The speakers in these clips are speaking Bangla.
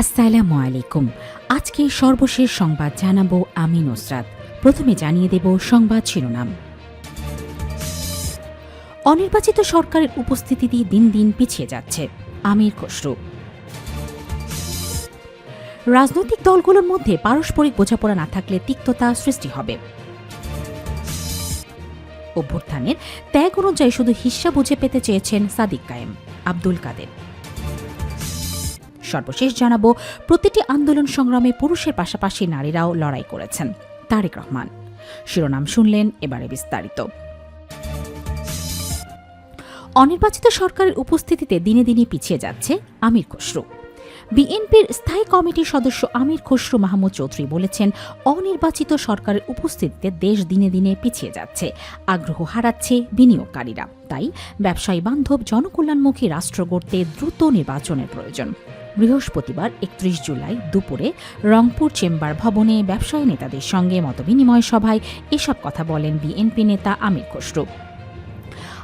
আসসালামু আলাইকুম। আজকে সর্বশেষ সংবাদ জানাব আমি নুসরাত। প্রথমে জানিয়ে দেব সংবাদ শিরোনাম। অনির্বাচিত সরকারের উপস্থিতি দিন দিন পিছিয়ে যাচ্ছে আমির খসরু। রাজনৈতিক দলগুলোর মধ্যে পারস্পরিক বোঝাপড়া না থাকলে তিক্ততা সৃষ্টি হবে। অভ্যুত্থানের ত্যাগ অনুযায়ী শুধু হিস্সা বুঝে পেতে চেয়েছেন সাদিক কায়েম, আব্দুল কাদের। সর্বশেষ জানাব, প্রতিটি আন্দোলন সংগ্রামে পুরুষের পাশাপাশি নারীরাও লড়াই করেছেন। তারেক রহমান। শিরোনাম শুনলেন, এবারে বিস্তারিত। অনির্বাচিত সরকারের উপস্থিতিতে দিনে দিনে পিছিয়ে যাচ্ছে আমির খসরু। বিএনপির স্থায়ী কমিটির সদস্য আমির খসরু মাহমুদ চৌধুরী বলেছেন, অনির্বাচিত সরকারের উপস্থিতিতে দেশ দিনে দিনে পিছিয়ে যাচ্ছে, আগ্রহ হারাচ্ছে বিনিয়োগকারীরা। তাই ব্যবসায়ী বান্ধব জনকল্যাণমুখী রাষ্ট্র গড়তে দ্রুত নির্বাচনের প্রয়োজন। বৃহস্পতিবার, একত্রিশ জুলাই দুপুরে রংপুর চেম্বার ভবনে ব্যবসায়ী নেতাদের সঙ্গে মতবিনিময় সভায় এসব কথা বলেন বিএনপি নেতা আমির খসরু।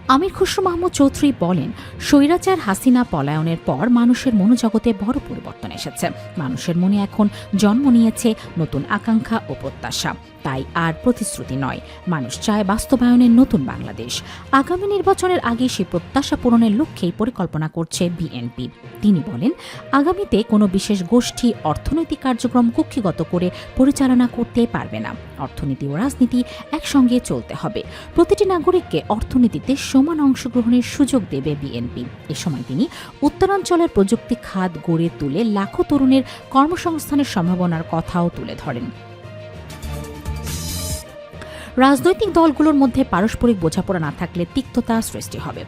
আমির খসরু মাহমুদ চৌধুরী বলেন, স্বৈরাচার হাসিনা পলায়নের পর মানুষের মনোজগতে বড় পরিবর্তন এসেছে। মানুষের মনে এখন জন্ম নিয়েছে নতুন আকাঙ্ক্ষা ও প্রত্যাশা। তাই আর প্রতিশ্রুতি নয়। মানুষ চায় বাস্তবায়নের নতুন বাংলাদেশ। আগামী নির্বাচনের আগে সেই প্রত্যাশা পূরণের লক্ষ্যেই পরিকল্পনা করছে বিএনপি। তিনি বলেন, আগামীতে কোনো বিশেষ গোষ্ঠী অর্থনৈতিক কার্যক্রম কক্ষিগত করে পরিচালনা করতে পারবে না। অর্থনীতি ও রাজনীতি একসঙ্গে চলতে হবে। প্রতিটি নাগরিককে অর্থনীতিতে সমান অংশগ্রহণের সুযোগ দেবে বিএনপি। এ সময় তিনি উত্তরাঞ্চলের প্রযুক্তি খাত গড়ে তুলে লাখো তরুণের কর্মসংস্থানের সম্ভাবনার কথাও তুলে ধরেন। রাজনৈতিক দলগুলোর মধ্যে পারস্পরিক বোঝাপড়া না থাকলে তিক্ততা সৃষ্টি হবে।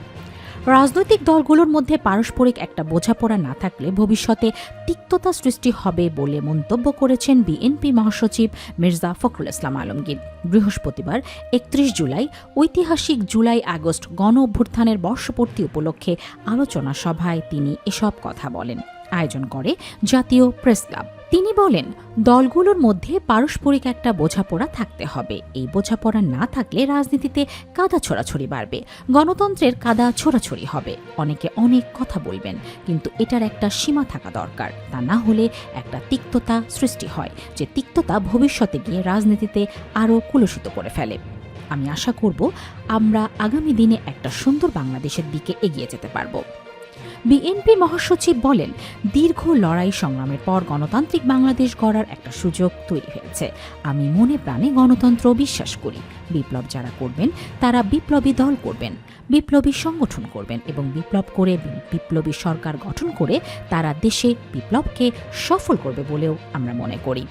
রাজনৈতিক দলগুলোর মধ্যে পারস্পরিক একটা বোঝাপড়া না থাকলে ভবিষ্যতে তিক্ততা সৃষ্টি হবে বলে মন্তব্য করেছেন বিএনপি মহাসচিব মির্জা ফখরুল ইসলাম আলমগীর। বৃহস্পতিবার একত্রিশ জুলাই, ঐতিহাসিক জুলাই আগস্ট গণ অভ্যুত্থানের বর্ষপূর্তি উপলক্ষে আলোচনা সভায় তিনি এসব কথা বলেন। আয়োজন করে জাতীয় প্রেস ক্লাব। তিনি বলেন, দলগুলোর মধ্যে পারস্পরিক একটা বোঝাপড়া থাকতে হবে। এই বোঝাপড়া না থাকলে রাজনীতিতে কাদা ছোড়াছড়ি বাড়বে। গণতন্ত্রের কাদা ছোড়াছড়ি হবে। অনেকে অনেক কথা বলবেন, কিন্তু এটার একটা সীমা থাকা দরকার। তা না হলে একটা তিক্ততা সৃষ্টি হয়, যে তিক্ততা ভবিষ্যতে গিয়ে রাজনীতিতে আরও কুলুষিত করে ফেলে। আমি আশা করব, আমরা আগামী দিনে একটা সুন্দর বাংলাদেশের দিকে এগিয়ে যেতে পারব। বিএনপি মহাসচিব বলেন, দীর্ঘ লড়াই সংগ্রামের পর গণতান্ত্রিক বাংলাদেশ গড়ার একটা সুযোগ তৈরি হয়েছে। আমি মনে প্রাণে গণতন্ত্র বিশ্বাস করি। বিপ্লব যারা করবেন, তারা বিপ্লবী দল করবেন, বিপ্লবী সংগঠন করবেন এবং বিপ্লব করে বিপ্লবী সরকার গঠন করে তারা দেশে বিপ্লবকে সফল করবে বলেও আমরা মনে করি।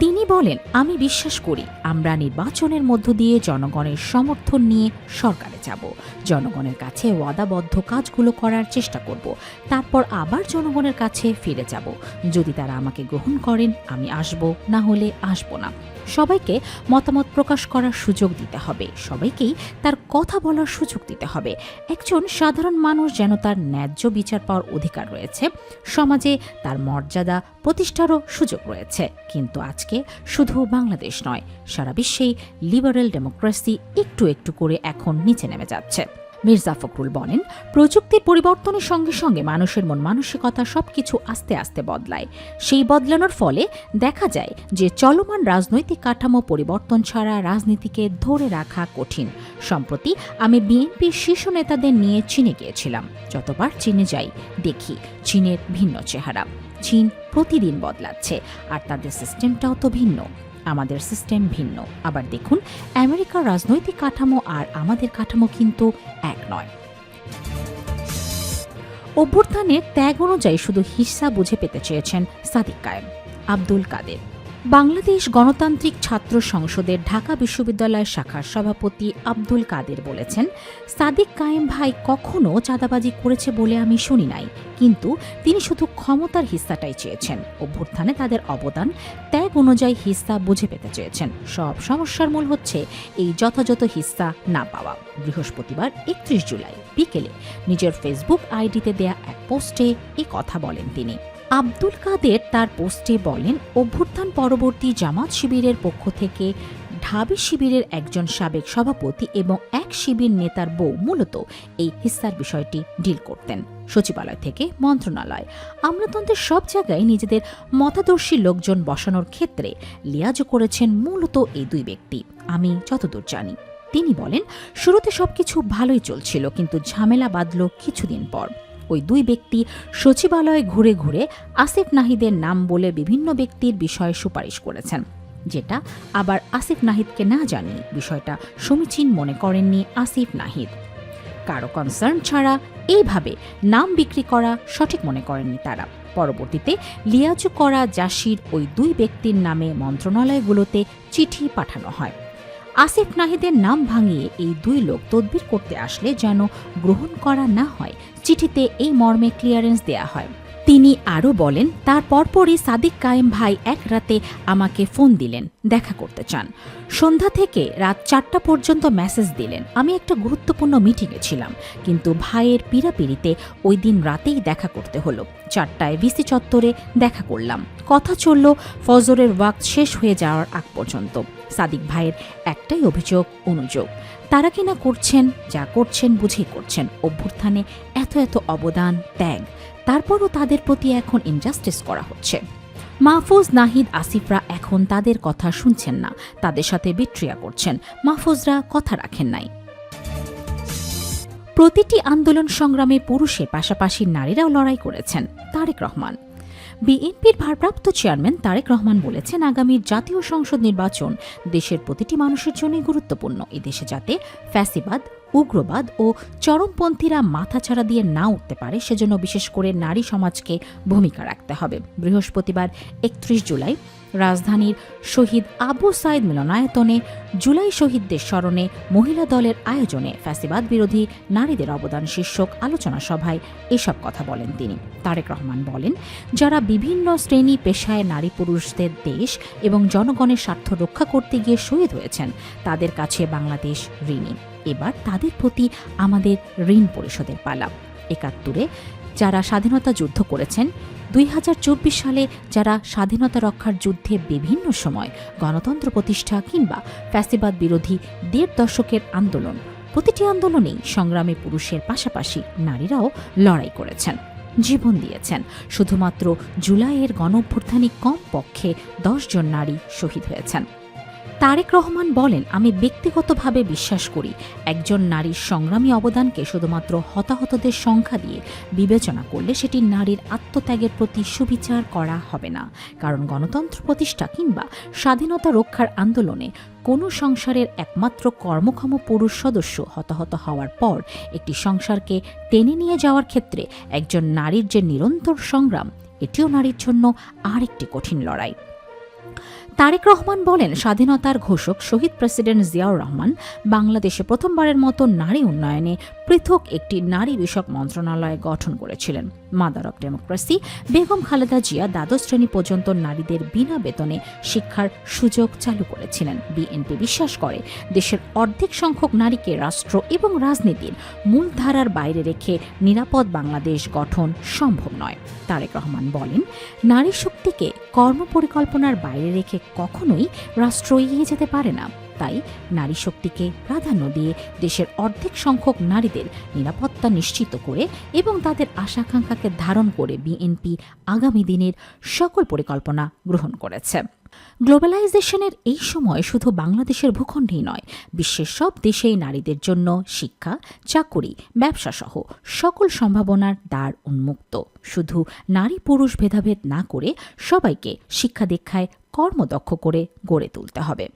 তিনি বলেন, আমি বিশ্বাস করি, আমরা নির্বাচনের মধ্য দিয়ে জনগণের সমর্থন নিয়ে সরকারে যাব। জনগণের কাছে ওয়াদাবদ্ধ কাজগুলো করার চেষ্টা করব। তারপর আবার জনগণের কাছে ফিরে যাব। যদি তারা আমাকে গ্রহণ করেন, আমি আসব, না হলে আসব না। সবাইকে মতামত প্রকাশ করার সুযোগ দিতে হবে। সবাইকেই তার কথা বলার সুযোগ দিতে হবে। একজন সাধারণ মানুষ যেন তার ন্যায্য বিচার পাওয়ার অধিকার রয়েছে। সমাজে তার মর্যাদা প্রতিষ্ঠারও সুযোগ রয়েছে। কিন্তু আজকে শুধু বাংলাদেশ নয় সারা বিশ্বেই লিবারেল ডেমোক্রেসি একটু একটু করে এখন নিচে নেমে যাচ্ছে। মির্জা ফখরুল বলেন, প্রযুক্তির পরিবর্তনের সঙ্গে সঙ্গে মানুষের মন মানসিকতা সবকিছু আস্তে আস্তে বদলায়। সেই বদলানোর ফলে দেখা যায় যে চলমান রাজনৈতিক কাঠামো পরিবর্তন ছাড়া রাজনীতিকে ধরে রাখা কঠিন। সম্প্রতি আমি বিএনপির শীর্ষ নেতাদের নিয়ে চীনে গিয়েছিলাম। যতবার চীনে যাই, দেখি চীনের ভিন্ন চেহারা। চীন প্রতিদিন বদলাচ্ছে, আর তাদের সিস্টেমটাও তো ভিন্ন। আমাদের সিস্টেম ভিন্ন। আবার দেখুন, আমেরিকার রাজনৈতিক কাঠামো আর আমাদের কাঠামো কিন্তু এক নয়। অভ্যুত্থানের ত্যাগ অনুযায়ী শুধু হিসা বুঝে পেতে চেয়েছেন সাদিক কায়েম, আব্দুল কাদের। বাংলাদেশ গণতান্ত্রিক ছাত্র সংসদের ঢাকা বিশ্ববিদ্যালয় শাখার সভাপতি আব্দুল কাদের বলেছেন, সাদিক কায়েম ভাই কখনো চাঁদাবাজি করেছে বলে আমি শুনি নাই, কিন্তু তিনি শুধু ক্ষমতার হিস্সাটাই চেয়েছেন। অভ্যুত্থানে তাদের অবদান, ত্যাগ অনুযায়ী হিস্সা বুঝে পেতে চেয়েছেন। সব সমস্যার মূল হচ্ছে এই যথাযথ হিস্সা না পাওয়া। বৃহস্পতিবার একত্রিশ জুলাই বিকেলে নিজের ফেসবুক আইডিতে দেয়া এক পোস্টে এ কথা বলেন তিনি। আব্দুল কাদের তার পোস্টে বলেন, অভ্যুত্থান পরবর্তী জামাত শিবিরের পক্ষ থেকে ঢাবি শিবিরের একজন সাবেক সভাপতি এবং এক শিবির নেতার বউ মূলত এই হিস্সার বিষয়টি ডিল করতেন। সচিবালয় থেকে মন্ত্রণালয়। আমলাতন্ত্রের সব জায়গায় নিজেদের মতাদর্শী লোকজন বসানোর ক্ষেত্রে লিয়াজও করেছেন মূলত এই দুই ব্যক্তি। আমি যতদূর জানি। তিনি বলেন, শুরুতে সবকিছু ভালোই চলছিল, কিন্তু ঝামেলা বাঁধল কিছুদিন পর। ওই দুই ব্যক্তি সচিবালয় ঘুরে ঘুরে আসিফ নাহিদের নাম বলে বিভিন্ন ব্যক্তির বিষয়ে সুপারিশ করেছেন। যেটা আবার আসিফ নাহিদকে না জানিয়ে বিষয়টা সমীচীন মনে করেননি আসিফ নাহিদ। কারও কনসার্ন ছাড়া এইভাবে নাম বিক্রি করা সঠিক মনে করেননি তারা। পরবর্তীতে লিয়াজু করা জাসির ওই দুই ব্যক্তির নামে মন্ত্রণালয়গুলোতে চিঠি পাঠানো হয়। আসিফ নাহিদের নাম ভাঙিয়ে এই দুই লোক তদবির করতে আসলে যেন গ্রহণ করা না হয়, চিঠিতে এই মর্মে ক্লিয়ারেন্স দেয়া হয়। তিনি আরও বলেন, তার পরপরই সাদিক কায়েম ভাই এক রাতে আমাকে ফোন দিলেন, দেখা করতে চান। সন্ধ্যা থেকে রাত চারটা পর্যন্ত মেসেজ দিলেন। আমি একটা গুরুত্বপূর্ণ মিটিংয়ে ছিলাম, কিন্তু ভাইয়ের পীড়াপিড়িতে ওই দিন রাতেই দেখা করতে হলো। চারটায় ভিসি চত্বরে দেখা করলাম। কথা চলল, ফজরের ওয়াক্ত শেষ হয়ে যাওয়ার আগ পর্যন্ত। সাদিক ভাইয়ের একটাই অভিযোগ, অনুযোগ। তারা কিনা করছেন, যা করছেন বুঝেই করছেন। অভ্যুত্থানে এত এত অবদান, ত্যাগ। তারপরও তাদের প্রতি এখন ইনজাস্টিস করা হচ্ছে। মাহফুজ, নাহিদ, আসিফরা এখন তাদের কথা শুনছেন না, তাদের সাথে বিক্রিয়া করছেন। মাহফুজরা কথা রাখেন নাই। প্রতিটি আন্দোলন সংগ্রামে পুরুষের পাশাপাশি নারীরাও লড়াই করেছেন, তারেক রহমান। বিএনপির ভারপ্রাপ্ত চেয়ারম্যান তারেক রহমান বলেছেন, আগামী জাতীয় সংসদ নির্বাচন দেশের প্রতিটি মানুষের জন্যই গুরুত্বপূর্ণ। এদেশে যাতে ফ্যাসিবাদ, উগ্রবাদ ও চরমপন্থীরা মাথাছাড়া দিয়ে না উঠতে পারে, সেজন্য বিশেষ করে নারী সমাজকে ভূমিকা রাখতে হবে। বৃহস্পতিবার একত্রিশ জুলাই রাজধানীর শহীদ আবু সাইদ মিলনায়তনে জুলাই শহীদদের স্মরণে মহিলা দলের আয়োজনে ফ্যাসিবাদ বিরোধী নারীদের অবদান শীর্ষক আলোচনা সভায় এসব কথা বলেন তিনি। তারেক রহমান বলেন, যারা বিভিন্ন শ্রেণি পেশায় নারী পুরুষদের দেশ এবং জনগণের স্বার্থ রক্ষা করতে গিয়ে শহীদ হয়েছেন, তাদের কাছে বাংলাদেশ ঋণী। এবার তাদের প্রতি আমাদের ঋণ পরিশোধের পালা। একাত্তরে যারা স্বাধীনতা যুদ্ধ করেছেন, দুই হাজার চব্বিশ সালে যারা স্বাধীনতা রক্ষার যুদ্ধে বিভিন্ন সময় গণতন্ত্র প্রতিষ্ঠা কিংবা ফ্যাসিবাদ বিরোধী দেড় দশকের আন্দোলন, প্রতিটি আন্দোলনেই সংগ্রামে পুরুষের পাশাপাশি নারীরাও লড়াই করেছেন, জীবন দিয়েছেন। শুধুমাত্র জুলাইয়ের গণঅভ্যুত্থানে কম পক্ষে জন নারী শহীদ হয়েছেন। তারেক রহমান বলেন, আমি ব্যক্তিগতভাবে বিশ্বাস করি, একজন নারীর সংগ্রামী অবদানকে শুধুমাত্র হতাহতদের সংখ্যা দিয়ে বিবেচনা করলে সেটি নারীর আত্মত্যাগের প্রতি সুবিচার করা হবে না। কারণ গণতন্ত্র প্রতিষ্ঠা কিংবা স্বাধীনতা রক্ষার আন্দোলনে কোনো সংসারের একমাত্র কর্মক্ষম পুরুষ সদস্য হতাহত হওয়ার পর একটি সংসারকে টেনে নিয়ে যাওয়ার ক্ষেত্রে একজন নারীর যে নিরন্তর সংগ্রাম, এটিও নারীর জন্য আরেকটি কঠিন লড়াই। তারেক রহমান বলেন, স্বাধীনতার ঘোষক শহীদ প্রেসিডেন্ট জিয়াউর রহমান বাংলাদেশে প্রথমবারের মতো নারী উন্নয়নে পৃথক একটি নারী বিষয়ক মন্ত্রণালয় গঠন করেছিলেন। Mother of democracy Begum Khaleda Zia দ্বাদশ শ্রেণি পর্যন্ত নারীদের বিনা বেতনে শিক্ষার সুযোগ চালু করেছিলেন। বিএনপি বিশ্বাস করে, দেশের অর্ধেক সংখ্যক নারীকে রাষ্ট্র এবং রাজনীতির মূলধারার বাইরে রেখে নিরাপদ বাংলাদেশ গঠন সম্ভব নয়। তারেক রহমান বলেন, নারী শক্তিকে কর্মপরিকল্পনার বাইরে রেখে কখনোই রাষ্ট্র এগিয়ে যেতে পারে না। তাই নারী শক্তিকে প্রাধান্য দিয়ে দেশের অর্ধেক সংখ্যক নারীদের নিরাপত্তা নিশ্চিত করে এবং তাদের আশাকাঙ্ক্ষাকে ধারণ করে বিএনপি আগামী দিনের সকল পরিকল্পনা গ্রহণ করেছে। গ্লোবালাইজেশনের এই সময় শুধু বাংলাদেশের ভূখণ্ডেই নয়, বিশ্বের সব দেশেই নারীদের জন্য শিক্ষা, চাকুরি ব্যবসা সহ সকল সম্ভাবনার দ্বার উন্মুক্ত। শুধু নারী পুরুষ ভেদাভেদ না করে সবাইকে শিক্ষা দীক্ষায় কর্মদক্ষ করে গড়ে তুলতে হবে।